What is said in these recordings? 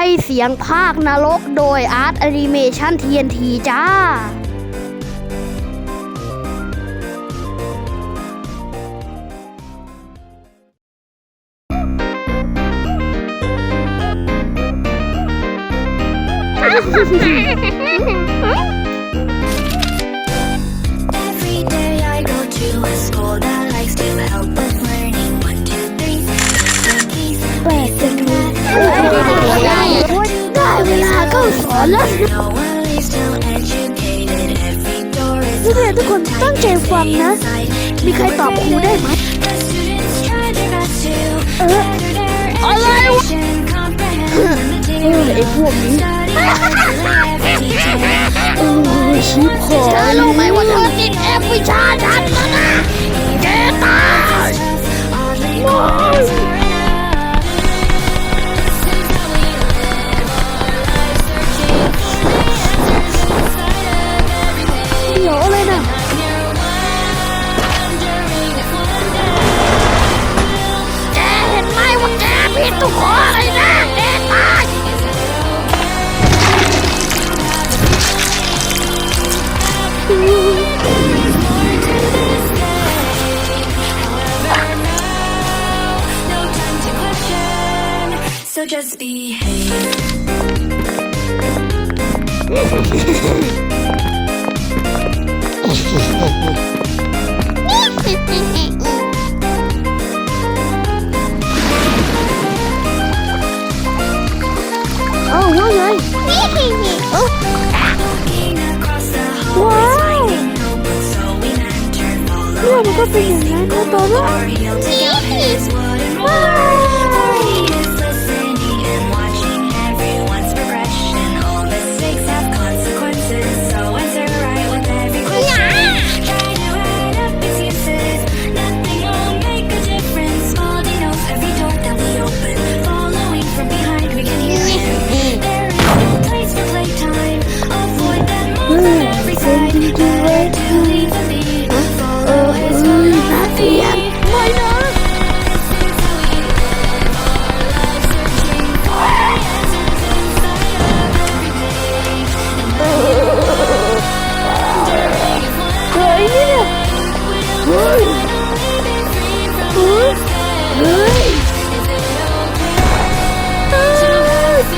ให้เสียงภาคนรกโดย Art Animation TNT จ้าฮ่าฮ่าฮ่า เวลาเข้าสอนแล้ว No one leaves till educated. Every door is นักเรียนทุกคนตั้งใจฟังนะ มีใครตอบครูได้ไหม The students try their best to Uh, better their อะไรวะ education, comprehend the เออ material. ไอ้พวกนี้ Study hard every detail. เออชิบหายเธอรู้ไหมว่าเธอติดแอปวิชาฉัน just behave. Oh, well done. oh. Wow. You want to go for your mango? Wow. เฮ้ย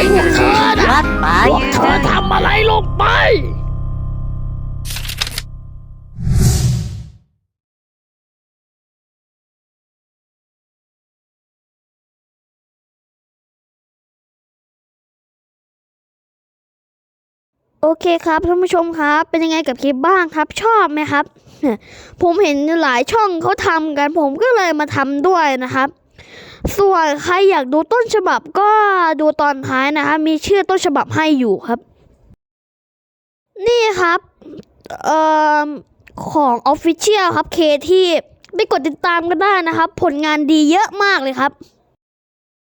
รียนมาเป็นเหรอ to get away. พวกเธอนะพวกเธอทำอะไรลงไป โอเคครับท่านผู้ชมครับ เป็นยังไงกับคลิปบ้างครับ ชอบไหมครับ ผมเห็นหลายช่องเขาทำกันผมก็เลยมาทำด้วยนะครับ ส่วนใครอยากดูต้นฉบับก็ดูตอนท้ายนะครับมีชื่อต้นฉบับให้อยู่ครับ นี่ครับเอ่อของ Official ครับเคที่ไปกดติดตามกันได้นะครับ ผลงานดีเยอะมากเลยครับ